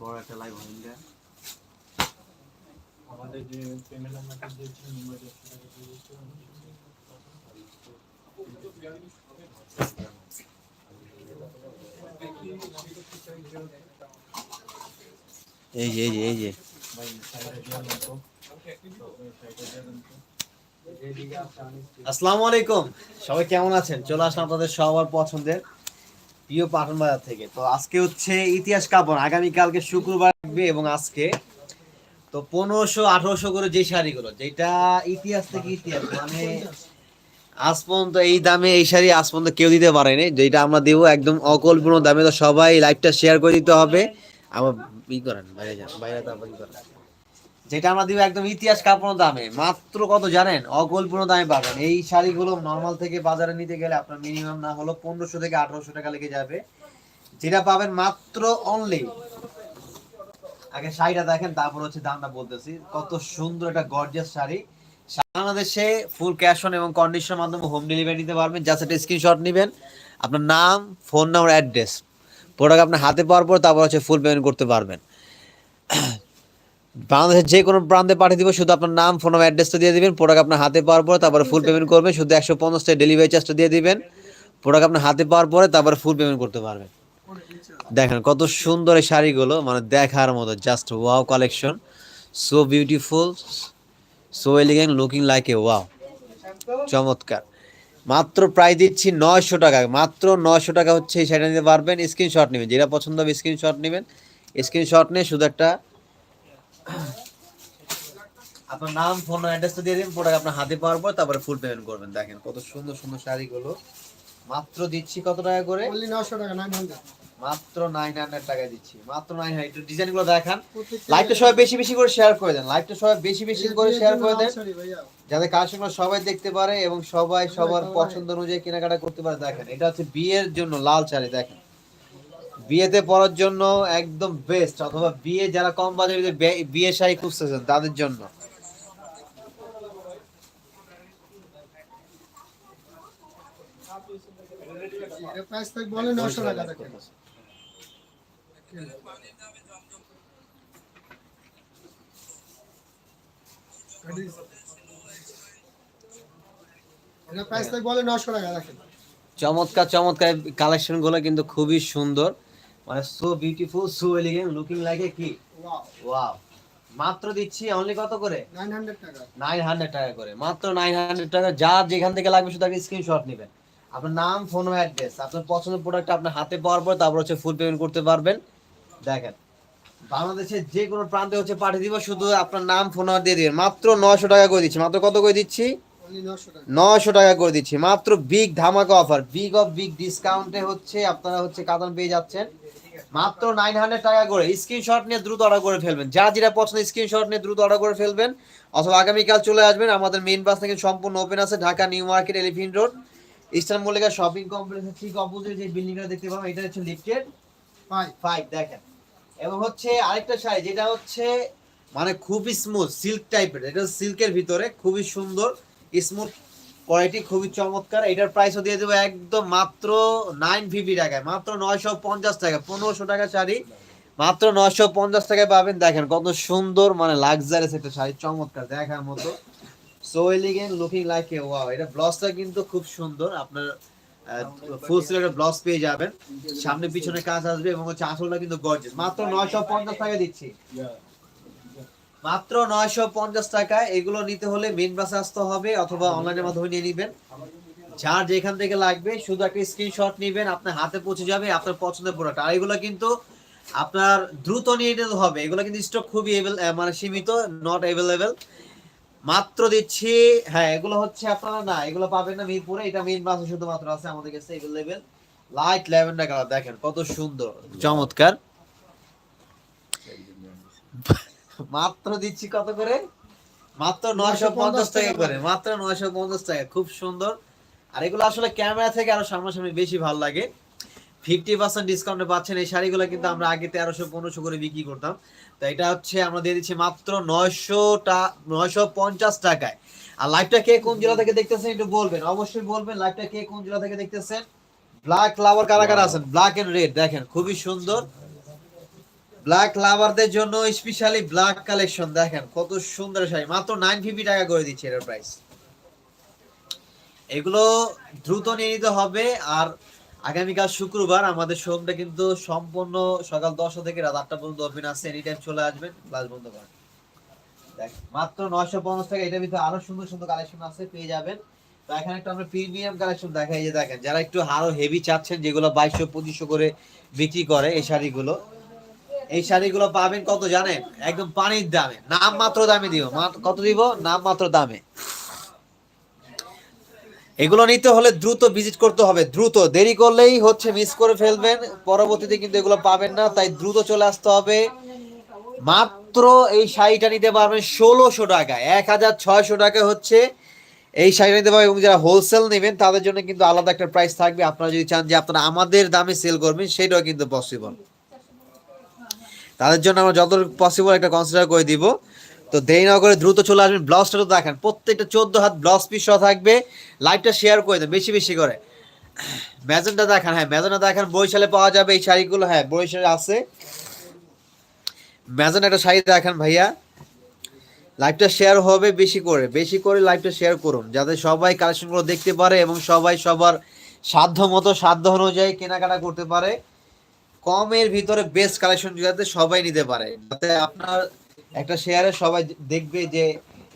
বড় একটা লাইভ হয়ে যায় আমাদের যে পেমেন্ট টাকা এই যে এই যে এই যে। আসসালামু আলাইকুম। সবাই কেমন আছেন? চলে আসলাম আপনাদের সবার পছন্দের প্রিয় পাটন বাজার থেকে। তো আজকে হচ্ছে ইতিহাস কাপড়। আগামীকালকে শুক্রবার থাকবে এবং আজকে তো পনেরোশো, আঠারোশো করে যে শাড়িগুলো যেটা ইতিহাস থেকে ইতিহাস মানে আজ পর্যন্ত এই দামে এই শাড়ি আজ পর্যন্ত কেউ দিতে পারেনি। যেটা আমরা দেবো একদম অকল্পনীয় দামে। তো সবাই লাইভটা শেয়ার করে দিতে হবে। আমার ই করেন, বাইরে যান, বাইরে তারপর ই করেন। যেটা আমরা দিব একদম ইতিহাস কাপড় দামে। মাত্র কত জানেন? অকল্পনীয় দামে পাবেন। এই শাড়িগুলো নর্মাল থেকে বাজারে নিতে গেলে আপনার মিনিমাম না হলো পনেরোশো থেকে আঠারোশো টাকা লেগে যাবে। যেটা পাবেন মাত্র অনলি আগে শাড়িটা দেখেন, তারপর হচ্ছে দামটা বলতেছি। কত সুন্দর একটা গর্জিয়াস শাড়ি। বাংলাদেশে ফুল ক্যাশ অন এবং কন্ডিশনের মাধ্যমে হোম ডেলিভারি নিতে পারবেন। জাস্ট একটা স্ক্রিনশট নেবেন। আপনার নাম ফোন নাম্বার অ্যাড্রেস প্রোডাক্ট আপনার হাতে পাওয়ার পর তারপর হচ্ছে ফুল পেমেন্ট করতে পারবেন। বাংলাদেশের যে কোনো প্রান্তে পাঠিয়ে দিব শুধু আপনার নাম ফোন নাম্বার অ্যাড্রেসটা দিয়ে দিবেন প্রোডাক্ট আপনার হাতে পাওয়ার পর তারপরে ফুল পেমেন্ট করবেন শুধু একশো পঞ্চাশ টাকা ডেলিভারি চার্জটা দিয়ে দিবেন প্রোডাক্ট আপনার হাতে পাওয়ার পরে তারপরে ফুল পেমেন্ট করতে পারবেন। দেখেন কত সুন্দর এই শাড়িগুলো মানে দেখার মতো just wow collection so beautiful so elegant looking like a wow চমৎকার। মাত্র প্রাইস দিচ্ছি নয়শো টাকা মাত্র নয়শো টাকা হচ্ছে এই শাড়িটা নিতে পারবেন স্ক্রিনশট নেবেন যেটা পছন্দ হবে স্ক্রিনশট নেবেন স্ক্রিনশট নিয়ে শুধু একটা আপনার নাম ফোন অ্যাড্রেসটা দিয়ে দিন প্রোডাক্ট আপনার হাতে পাওয়ার পর তারপরে ফুল পেমেন্ট করবেন। দেখেন কত সুন্দর সুন্দর শাড়িগুলো। মাত্র দিচ্ছি কত টাকা করে? Only 900 টাকা 900 মাত্র নাইন হান্ড্রেড টাকায় দিচ্ছি। মাত্র নাইন হান্ড্রেড একটু ডিজাইনগুলো দেখান। লাইভটা সবাই বেশি বেশি করে শেয়ার করে দেন। লাইভটা সবাই বেশি বেশি করে শেয়ার করে দেন। যাতে কাস্টমার সবাই দেখতে পারে এবং সবাই সবার পছন্দ অনুযায়ী কেনাকাটা করতে পারে। দেখেন এটা হচ্ছে বিয়ের জন্য লাল শাড়ি দেখেন। বিয়েতে পড়ার জন্য একদম বেস্ট অথবা বিয়ে যারা কম বাজারে বিয়ে শাড়ি খুঁজতেছেন তাদের জন্য। প্রাইস থাকবে only 900 টাকা দেখেন। এর প্রাইস থাকবে only 900 টাকা দেখেন। চমৎকার চমৎকার। কালেকশনগুলো কিন্তু খুবই সুন্দর। মানে so beautiful so elegant looking like a কি ওয়াও মাত্র দিচ্ছি অনলি কত করে? 900 টাকা। নাইন হান্ড্রেড টাকা করে। মাত্র নাইন হান্ড্রেড টাকা। যার যেখান থেকে লাগবে শুধু আগে স্ক্রিনশট নেবেন। আপনার নাম ফোন অ্যাড্রেস আপনার পছন্দের প্রোডাক্ট আপনার হাতে পাওয়ার পর তারপর হচ্ছে ফুল পেমেন্ট করতে পারবেন। দেখেন বাংলাদেশের যে কোনো প্রান্তে হচ্ছে পাঠিয়ে দিব শুধু আপনার নাম ফোন নাম্বার দিয়ে দিবেন। মাত্র নশো টাকা করে দিচ্ছি। মাত্র কত করে দিচ্ছি? 900 নশো টাকা। করে দিচ্ছি। মাত্র বিগ ধামাকা অফার বিগ অফ বিগ ডিসকাউন্টে হচ্ছে আপনারা হচ্ছে কাতান পেয়ে যাচ্ছেন। মাত্র নাইন হান্ড্রেড টাকা করে স্ক্রিনশট নিয়ে দ্রুত অর্ডার করে ফেলবেন। যা যেটা পছন্দ স্ক্রিনশট নিয়ে দ্রুত অর্ডার করে ফেলবেন। অথবা আগামীকাল চলে আসবেন আমাদের মেন বাস থেকে সম্পূর্ণ ওপেন আছে Dhaka New Market Elephant Road Eastern Mallika shopping কমপ্লেক্সের ঠিক অপোজিট যে বিল্ডিংটা দেখতে পাবেন এটা হচ্ছে লিফটেড ফাইভ দেখেন। এবং হচ্ছে আরেকটা শাড়ি যেটা হচ্ছে মানে খুবই স্মুথ সিল্ক টাইপের এটা সিল্কের ভিতরে খুবই সুন্দর। স্মুথ কোয়ালিটি খুবই চমৎকার। এটার প্রাইসও দিয়ে দেবো একদম মাত্র নাইন ফিফটি টাকায়। মাত্র নয়শো পঞ্চাশ টাকা পনেরোশো টাকা শাড়ি। মাত্র নয়শো পঞ্চাশ টাকায় পাবেন। দেখেন কত সুন্দর মানে লাক্সারিয়াস একটা শাড়ি। চমৎকার, দেখার মতো। So elegant looking like a wow এটা ব্লাউজটা কিন্তু খুব সুন্দর। আপনার ফুল সিলের ব্লাউজ পেয়ে যাবেন। সামনে পিছনে কাজ আসবে এবং হচ্ছে আঁচলটা কিন্তু গর্জেস মাত্র নয়শো পঞ্চাশ টাকা দিচ্ছি। মাত্র নয়শো পঞ্চাশ টাকায় এগুলো নিতে হলে মেন বাসে আসতে হবে অথবা অনলাইনের মাধ্যমে নিয়ে নিবেন। যার যেখান থেকে লাগবে, শুধু একটা স্ক্রিনশট নিবেন, আপনার হাতে পৌঁছে যাবে আপনার পছন্দের প্রোডাক্ট আর এগুলো কিন্তু আপনার দ্রুত নিয়ে নিতে হবে। এগুলো কিন্তু স্টক খুবই মানে সীমিত নট অ্যাভেলেবেল মাত্র দিচ্ছি হ্যাঁ এগুলো হচ্ছে আপনারা না, এগুলো পাবেন না মিরপুরে। এটা মেইন বাসে শুধুমাত্র আছে আমাদের কাছে অ্যাভেলেবেল লাইট ল্যাভেন্ডার কালার দেখেন কত সুন্দর, চমৎকার। মাত্র দিচ্ছি কত করে? মাত্র নয়শো পঞ্চাশ টাকা করে মাত্র নয়শো পঞ্চাশ টাকা খুব সুন্দর। আর এগুলো আসলে ক্যামেরা থেকে আরও সামনাসামনি বেশি ভালো লাগে। ফিফটি পার্সেন্ট ডিসকাউন্টে পাচ্ছেন এই শাড়িগুলো কিন্তু আমরা আগে তেরোশো পনেরোশো করে বিক্রি করতাম। তো এটা হচ্ছে আমরা দিয়ে দিচ্ছি মাত্র নয়শো টা নয়শো পঞ্চাশ টাকায়। আর লাইভটা কে কোন জেলা থেকে দেখতেছেন একটু বলবেন? অবশ্যই বলবেন লাইভটা কে কোন জেলা থেকে দেখতেছেন? ব্ল্যাক ফ্লাওয়ার কারা কারা আছেন? ব্ল্যাক এন্ড রেড দেখেন খুবই সুন্দর। ব্ল্যাক লাভারদের জন্য স্পেশালি ব্ল্যাক কালেকশন দেখেন, কত সুন্দর শাড়ি। মাত্র নাইন ফিফটি টাকা করে দিচ্ছে এটার প্রাইস এগুলো দ্রুত নিয়ে নিতে হবে, আর আগামীকাল শুক্রবার আমাদের শোরুমটা কিন্তু সম্পূর্ণ সকাল দশটা থেকে রাত আটটা পর্যন্ত ওপেন আছে এনি টাইম চলে আসবেন ক্লাস বন্ধ করেন। মাত্র নয়শো পঞ্চাশ টাকা, এটার ভিতরে আরও সুন্দর সুন্দর কালেকশন আছে, পেয়ে যাবেন। তো এখানে একটা আমরা প্রিমিয়াম কালেকশন দেখাই যে দেখেন, যারা একটু আরও হেভি চাচ্ছেন, যেগুলো বাইশশো, পঁচিশশো করে বিক্রি করে এই শাড়িগুলো এই শাড়িগুলো পাবেন কত জানেন? একদম পানির দামে। নাম মাত্র দামে দিব কত দিব? নাম মাত্র দামে। এগুলো নিতে হলে দ্রুত ভিজিট করতে হবে। দ্রুত। দেরি করলেই হচ্ছে মিস করে ফেলবেন। পরবর্তীতে কিন্তু এগুলো পাবেন না, তাই দ্রুত চলে আসতে হবে। মাত্র এই শাড়িটা নিতে পারবেন ষোলোশো টাকা। এক হাজার ছয়শো টাকা হচ্ছে এই শাড়িটা নিতে পারবেন। এবং যারা হোলসেল নেবেন, তাদের জন্য কিন্তু আলাদা একটা প্রাইস থাকবে। আপনারা যদি চান যে আপনারা আমাদের দামে সেল করবেন, সেটাও কিন্তু পসিবল তাদের জন্য আমরা যত পসিবল একটা কনসিডার করে দিব। তো দেরি না করে দ্রুত চলে আসবেন ব্লাউজটা তো দেখেন, প্রত্যেকটা চোদ্দ হাত ব্লাউজ পিস সহ থাকবে। লাইভটা শেয়ার করে দেন, বেশি বেশি করে। ম্যাজেন্টা দেখান হ্যাঁ ম্যাজেন্টা দেখান, বরিশালে পাওয়া যাবে এই শাড়িগুলো হ্যাঁ বরিশালে আছে। ম্যাজন একটা শাড়ি দেখান ভাইয়া। লাইভটা শেয়ার হবে বেশি করে বেশি করে লাইভটা শেয়ার করুন, যাতে সবাই কালেকশনগুলো দেখতে পারে এবং সবাই সবার সাধ্য মতো, সাধ্য অনুযায়ী কেনাকাটা করতে পারে। কমের ভিতরে বেস্ট কালেকশন যাতে সবাই নিতে পারে। যাতে আপনার একটা শেয়ারে সবাই দেখবে যে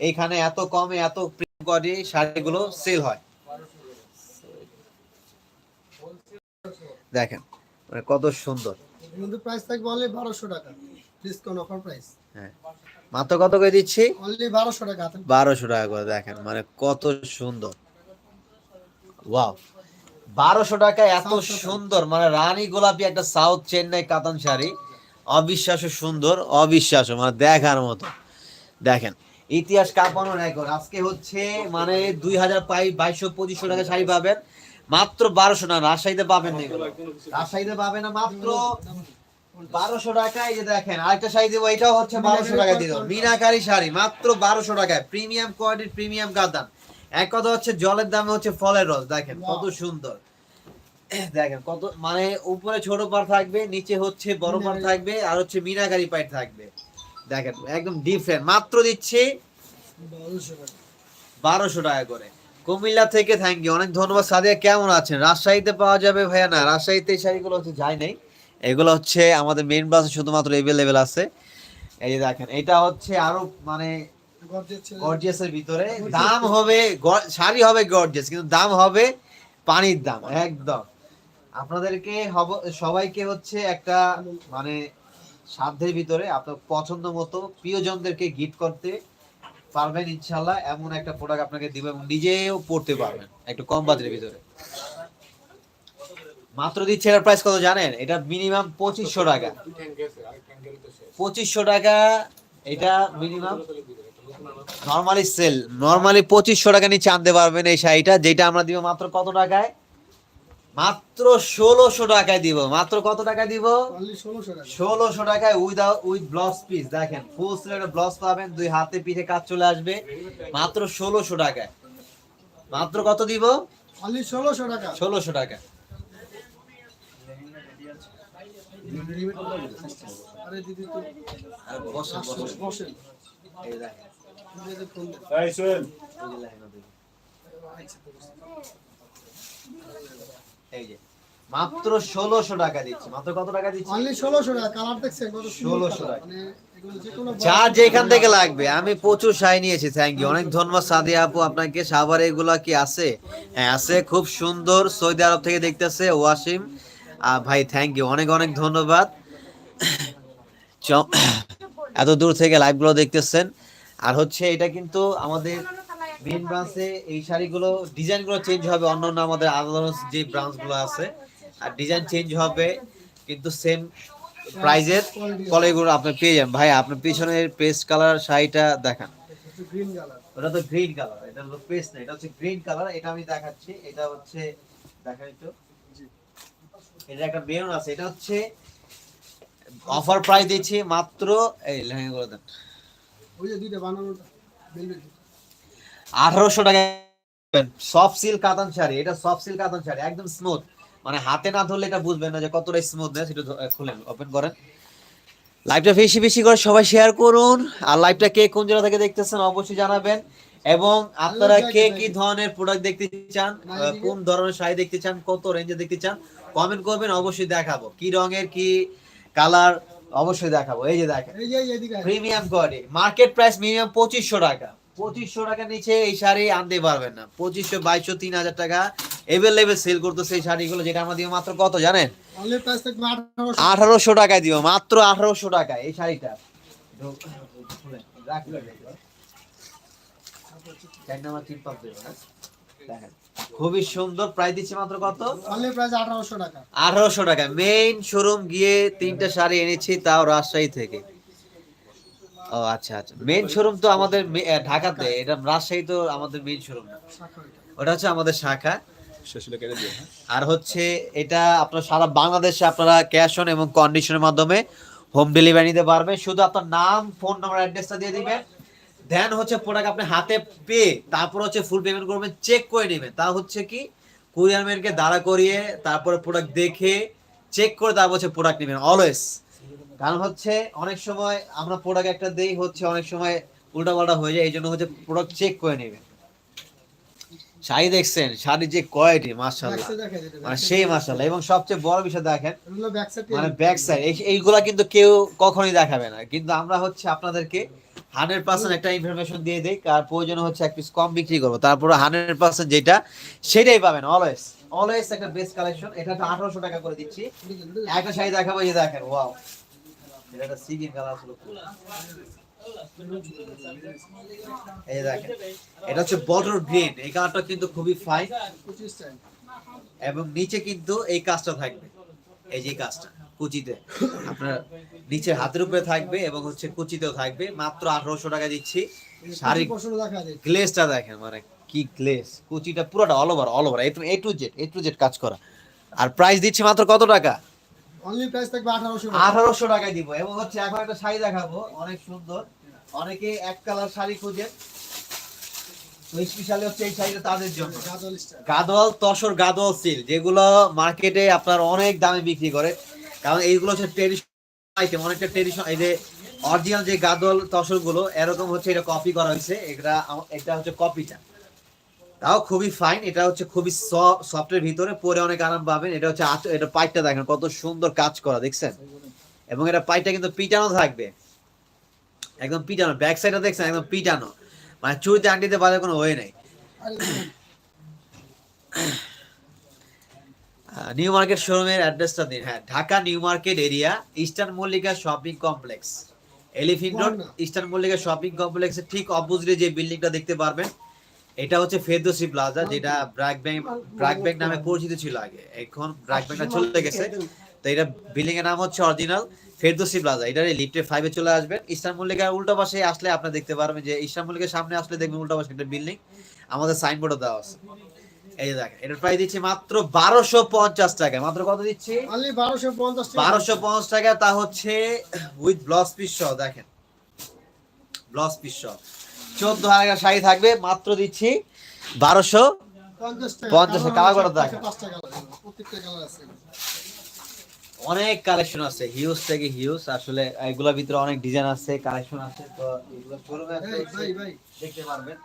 এইখানে এত কমে এত প্রিন্ট করে শাড়িগুলো সেল হয়। দেখেন মানে কত সুন্দর। কিন্তু প্রাইস থাকবে অনলি বারোশো টাকা। ডিসকাউন্ট অফার প্রাইস হ্যাঁ মাত্র কত করে দিচ্ছি? অনলি বারোশো টাকা হাতে। বারোশো টাকা করে দেখেন মানে কত সুন্দর। ওয়াও বারোশো টাকা এত সুন্দর। মানে রানী গোলাপি একটা সাউথ চেন্নাই কাতান শাড়ি। অবিশ্বাস্য সুন্দর অবিশ্বাস্য মানে দেখার মতো। দেখেন ইতিহাস কাঁপানো রেকর্ড আজকে হচ্ছে মানে দুই হাজার পাই বাইশশো পঁচিশশো টাকা শাড়ি পাবেন। মাত্র বারোশো না রাজশাহীতে পাবেন না এগুলো। রাজশাহীতে পাবেন না মাত্র বারোশো টাকা। এই যে দেখেন আরেকটা শাড়ি দেবো এটাও হচ্ছে বারোশো টাকা দিল মিনাকারি শাড়ি মাত্র বারোশো টাকায়। প্রিমিয়াম কোয়ালিটির প্রিমিয়াম কাতান। এক কথা হচ্ছে জলের দামে হচ্ছে ফলের রস দেখেন কত সুন্দর। দেখেন কত মানে উপরে ছোট পার থাকবে নিচে হচ্ছে বড় পার থাকবে আর হচ্ছে মিনাকারি পাইট থাকবে। দেখেন একদম ডিফারেন্ট মাত্র দিচ্ছি বারোশো টাকা। করে। কুমিল্লা থেকে থ্যাংক ইউ অনেক ধন্যবাদ। সাদিয়া কেমন আছেন? রাজশাহীতে পাওয়া যাবে ভাইয়া? না রাজশাহীতে এই শাড়িগুলো হচ্ছে যায় নাই। এগুলো হচ্ছে আমাদের মেন বাসে শুধুমাত্র এভেলেবেল আছে। এই যে দেখেন এটা হচ্ছে আরও মানে গর্জিয়াসের ভিতরে। দাম হবে শাড়ি হবে গর্জিয়াস কিন্তু দাম হবে পানির দাম একদম। আপনাদেরকে সবাইকে হচ্ছে একটা মানে সাধ্যের ভিতরে আপনার পছন্দ মতো প্রিয়জনদেরকে গিফট করতে পারবেন ইনশাল্লাহ এমন একটা প্রোডাক্ট আপনাকে দিব এবং নিজেও পড়তে পারবেন একটু কম বাজেটের ভিতরে। মাত্র দিচ্ছে এটার প্রাইস কত জানেন? এটা মিনিমাম পঁচিশশো টাকা। পঁচিশশো টাকা এটা মিনিমাম নর্মালি সেল নর্মালি পঁচিশশো টাকা নিচে আনতে পারবেন এই শাড়িটা যেটা আমরা দিব মাত্র কত টাকায়? মাত্র ষোলোশো টাকায় দিব। মাত্র কত টাকা দিব? ষোলোশো টাকায়। উইদাউট উইথ ব্লাউজ পিস দেখেন ফুল স্লিভের ব্লাউজ পাবেন দুই হাতে পিঠে কাজ চলে আসবে। মাত্র ষোলোশো টাকায়। মাত্র কত দিব? ষোলোশো টাকা। ষোলোশো টাকা। আরে দিদি তো আর বসেন, বসেন। এই দেখেন। এই এই যে মাত্র ষোলোশো টাকা দিচ্ছি। মাত্র কত টাকা দিচ্ছি? অনলি ষোলোশো টাকা কালার দেখছেন কত সুন্দর 1600 colour। টাকা। মানে এগুলো যে যেখান থেকে লাগবে আমি প্রচুর শাড়ি নিয়েছি থ্যাংক ইউ অনেক ধন্যবাদ সাদিয়া আপু আপনাকে। সাভার এগুলা কি আছে? হ্যাঁ আছে। খুব সুন্দর সৌদি আরব থেকে দেখতেছে ওয়াসিম। ভাই থ্যাংক ইউ অনেক অনেক ধন্যবাদ। চ- এত দূর থেকে লাইভগুলো দেখতেছেন। আর হচ্ছে এটা কিন্তু আমাদের মেন ব্রাঞ্চে এই শাড়িগুলো ডিজাইনগুলো চেঞ্জ হবে অন্য অন্য আমাদের আদার্স যে ব্রাঞ্চগুলো আছে, আর ডিজাইন চেঞ্জ হবে কিন্তু সেম প্রাইজের কলেগুলো আপনি পেয়ে যান ভাই, আপনার পিছনের পেস্ট কালার শাড়িটা দেখান। ওটা তো গ্রিন কালার এটা হলো পেস্ট না, এটা হচ্ছে গ্রিন কালার এটা আমি দেখাচ্ছি, এটা হচ্ছে দেখা একটু। এটা একটা মেরুন আছে, এটা হচ্ছে অফার প্রাইস দিচ্ছি মাত্র, এই লেহেঙ্গা করে দেন। ওই যে দুইটা বানানোটা velvet। আঠারোশো টাকা সফট সিল্ক কাতান শাড়ি এটা সফট সিল্ক কাতান শাড়ি একদম স্মুথ মানে হাতে না ধরলে এটা বুঝবেন না যে কতটা স্মুথনেস এটা ধ- খুলেন ওপেন করেন। লাইভটা বেশি বেশি করে সবাই শেয়ার করুন। আর লাইভটা কে কোন জায়গা থেকে দেখতেছেন অবশ্যই জানাবেন। এবং আপনারা কে কি ধরনের প্রোডাক্ট দেখতে চান কোন ধরনের শাড়ি দেখতে চান কত রেঞ্জে দেখতে চান কমেন্ট করবেন অবশ্যই দেখাবো। কি রঙের কি কালার অবশ্যই দেখাবো এই যে দেখেন premium quality market price minimum পঁচিশশো টাকা পঁচিশশো টাকা নিচে এই শাড়ি আনতে পারবেন না পঁচিশশো বাইশশো তিন হাজার টাকা এভেলেবেল সেল করতেছে এই শাড়িগুলো যেটা আমরা দিব মাত্র কত জানেন আঠারোশো টাকায় দিব মাত্র আঠারোশো টাকায় এই শাড়িটা চার নাম্বার টিপ পাপ দেবো, হ্যাঁ? দেখেন। খুবই সুন্দর প্রাইস দিচ্ছি মাত্র কত? অনলি প্রাইস টাকা। মেইন শোরুম গিয়ে তিনটা শাড়ি এনেছি তাও রাজশাহী থেকে। ও আচ্ছা আচ্ছা। মেইন শোরুম তো আমাদের ঢাকাতে। এটা রাজশাহী তো আমাদের মেইন শোরুম না। ওটা হচ্ছে আমাদের শাখা। আর হচ্ছে এটা আপনার সারা বাংলাদেশে আপনারা ক্যাশ অন এবং কন্ডিশনের মাধ্যমে হোম ডেলিভারি নিতে পারবেন। শুধু আপনার নাম ফোন নাম্বার অ্যাড্রেসটা দিয়ে দিবেন। দেন হচ্ছে প্রোডাক্ট আপনি হাতে পেয়ে তারপর হচ্ছে ফুল পেমেন্ট করবেন চেক করে নেবেন। তা হচ্ছে কি? কুরিয়ার ম্যানকে দাঁড়া করিয়ে তারপরে প্রোডাক্ট দেখে চেক করে তারপর হচ্ছে প্রোডাক্ট নেবেন অলওয়েজ কারণ হচ্ছে অনেক সময় আমরা প্রোডাক্ট একটা দেই হচ্ছে অনেক সময় উল্টাপাল্টা হয়ে যায় এই জন্য হচ্ছে প্রোডাক্ট চেক করে নেবেন। শাড়ি দেখছেন শাড়ির যে কোয়ালিটি মাশাআল্লাহ। মানে সেই দেখা এবং সবচেয়ে বড় বিষয় দেখেন মানে ব্যাক সাইড এইগুলা কিন্তু কেউ কখনোই দেখাবে না। কিন্তু আমরা হচ্ছে আপনাদেরকে হান্ড্রেড পার্সেন্ট একটা ইনফরমেশন দিয়ে দিই আর প্রয়োজন হচ্ছে এক পিস কম বিক্রি করব। তারপরে হান্ড্রেড পার্সেন্ট যেটা, সেটাই পাবেন অলওয়েজ অলওয়েজ একটা বেস্ট কালেকশন এটা তো আঠারোশো টাকা করে দিচ্ছি। একটা শাড়ি দেখাবো, এই দেখেন ওয়াও এটা সিগিন কালার ছিল। এই দেখেন, এটা হচ্ছে বটল গ্রিন এই কালারটা কিন্তু খুবই ফাইন এবং নিচে কিন্তু এই কাজটা থাকবে, এই যে কাজটা। কুচিতে। আপনার নিচে হাতের উপরে থাকবে এবং হচ্ছে কুচিতেও থাকবে। মাত্র আঠারোশো টাকা দিচ্ছি। শাড়ি গ্লেজটা দেখেন মানে কি গ্লেজ কুচিটা পুরোটা all over all over A to Z A to Z কাজ করা। আর প্রাইস দিচ্ছি মাত্র কত টাকা? অনলি প্রাইস থাকবে আঠারোশো আঠারোশো টাকায় দিব। এবং হচ্ছে এখন একটা শাড়ি দেখাবো অনেক সুন্দর। অনেকে এক কালার শাড়ি খুঁজে। তো স্পেশালি হচ্ছে এই শাড়িটা তাদের জন্য। গাদোয়াল তসর গাদোয়াল সিল যেগুলো মার্কেটে আপনার অনেক দামে বিক্রি করে। কারণ এইগুলো হচ্ছে ট্রেডিশনাল আইটেম অনেকটা ট্রেডিশনাল এই যে অরিজিনাল যে গাদোয়াল তসরগুলো এরকম হচ্ছে এটা কপি করা হয়েছে। এটা এটা হচ্ছে কপিটা তাও খুবই ফাইন এটা হচ্ছে খুবই সফটের ভিতরে, পরে অনেক আরাম পাবেন। এটা হচ্ছে এটা পাইটটা দেখেন, কত সুন্দর কাজ করা, দেখছেন? এবং এটা পাইটটা কিন্তু পিটানো থাকবে। একদম পিটানো ব্যাক সাইডটা দেখছেন? একদম পিটানো। মানে চুরিতে আন্টিতে বাজার কোনো ওয়ে নেই। নিউ মার্কেট শোরুমের অ্যাড্রেসটা দিন। হ্যাঁ Dhaka New Market area Eastern Mallika shopping complex. Elephant Road Eastern Mallika shopping কমপ্লেক্সের ঠিক অপোজিটে যে বিল্ডিংটা দেখতে পারবেন এটা হচ্ছে ফেরদোসি প্লাজা যেটা ব্র্যাক ব্যাংক ব্র্যাক ব্যাংক নামে পরিচিত ছিল আগে। এখন ব্র্যাক ব্যাংকটা চলে গেছে। তো এটা বিল্ডিং এর নাম হচ্ছে অরিজিনাল ফেরদোসি প্লাজা। এটা লিফটে ফাইভে চলে আসবেন। ইস্টার্ন মল্লিকার উল্টো পাশে আসলে আপনি দেখতে পারবেন যে ইস্টার্ন মল্লিকার সামনে আসলে দেখবেন উল্টো পাশে একটা বিল্ডিং। আমাদের সাইনবোর্ডও দেওয়া আছে। এই যে দেখেন এটার প্রাইস দিচ্ছি মাত্র বারোশো পঞ্চাশ মাত্র কত দিচ্ছি? বারোশো পঞ্চাশ টাকা। বারোশো পঞ্চাশ টাকা তা হচ্ছে উইথ ব্লাউজ পিস সহ দেখেন। ব্লাউজ পিস সহ। চোদ্দ হাজার শাড়ি থাকবে মাত্র দিচ্ছি বারোশো পঞ্চাশ কালার আছে অনেক কালেকশন আছে হিউজ থেকে হিউজ আসলে এগুলোর ভিতরে অনেক ডিজাইন আছে কালেকশন আছে তো এগুলো শোরুমে দেখতে পারবেন।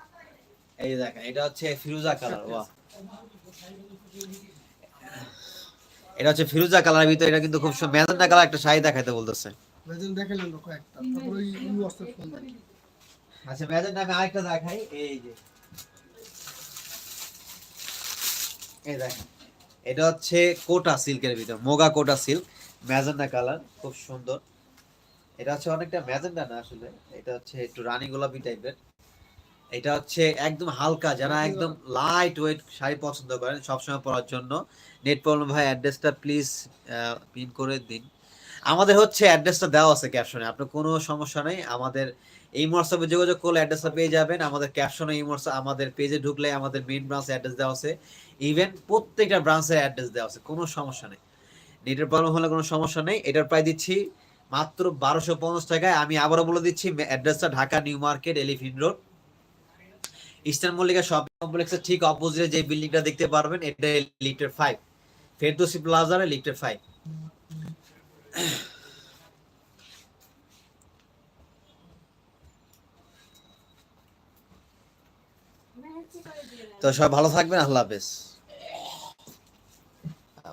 এই দেখেন এটা হচ্ছে ফিরোজা কালার বাহ। এটা হচ্ছে ফিরোজা কালারের ভিতরে এটা কিন্তু খুব ম্যাজেন্টা কালার একটা শাড়ি দেখাইতে বলতেছে। মেজেন দেখালেন তো কয়েকটা তারপরে ওই ইউ অস্ত্র ফোন আচ্ছা ম্যাজেন্টা আমি আরেকটা দেখাই এই যে। এই দেখেন এটা হচ্ছে কোটা সিল্কের ভিতর Muga Kota silk magenta colour খুব সুন্দর। এটা হচ্ছে অনেকটা ম্যাজেন্টা না আসলে এটা হচ্ছে একটু রানী গোলাপি টাইপের এটা হচ্ছে একদম হালকা যারা একদম লাইট ওয়েট শাড়ি পছন্দ করেন সবসময় পরার জন্য। নেট প্রবলেম ভাই অ্যাড্রেসটা প্লিজ পিন করে দিন। আমাদের হচ্ছে অ্যাড্রেসটা দেওয়া আছে ক্যাপশনে আপনার কোনো সমস্যা নেই। আমাদের এই হোয়াটসঅ্যাপে যোগাযোগ করলে অ্যাড্রেসটা পেয়ে যাবেন। আমাদের ক্যাপশনে এই হোয়াটসঅ্যাপ আমাদের পেজে ঢুকলে আমাদের মেইন ব্রাঞ্চে অ্যাড্রেস দেওয়া আছে। ইভেন প্রত্যেকটা ব্রাঞ্চের অ্যাড্রেস দেওয়া আছে কোনো সমস্যা নেই। নেটের প্রবলেম হলে কোনো সমস্যা নেই। এটার প্রায় দিচ্ছি মাত্র বারোশো পঞ্চাশ টাকায়। আমি আবারও বলে দিচ্ছি অ্যাড্রেসটা Dhaka New Market Elephant Road. Eastern Mallika shopping কমপ্লেক্সের ঠিক অপোজিটে যে বিল্ডিংটা দেখতে পারবেন, এটা লিটার ফাইভ ফেরদোসি প্লাজার লিটার ফাইভ তো সবাই ভালো থাকবেন, আল্লাহ হাফেজ।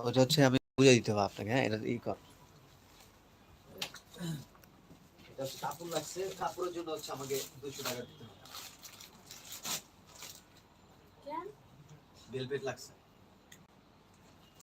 ওটা হচ্ছে আমি বুঝে দিতে হবে আপনাকে হ্যাঁ এটা ই কর। কাপড় লাগছে, কাপড়ের জন্য হচ্ছে আমাকে দুশো টাকা দিতে হবে। বেলভেট লাগছে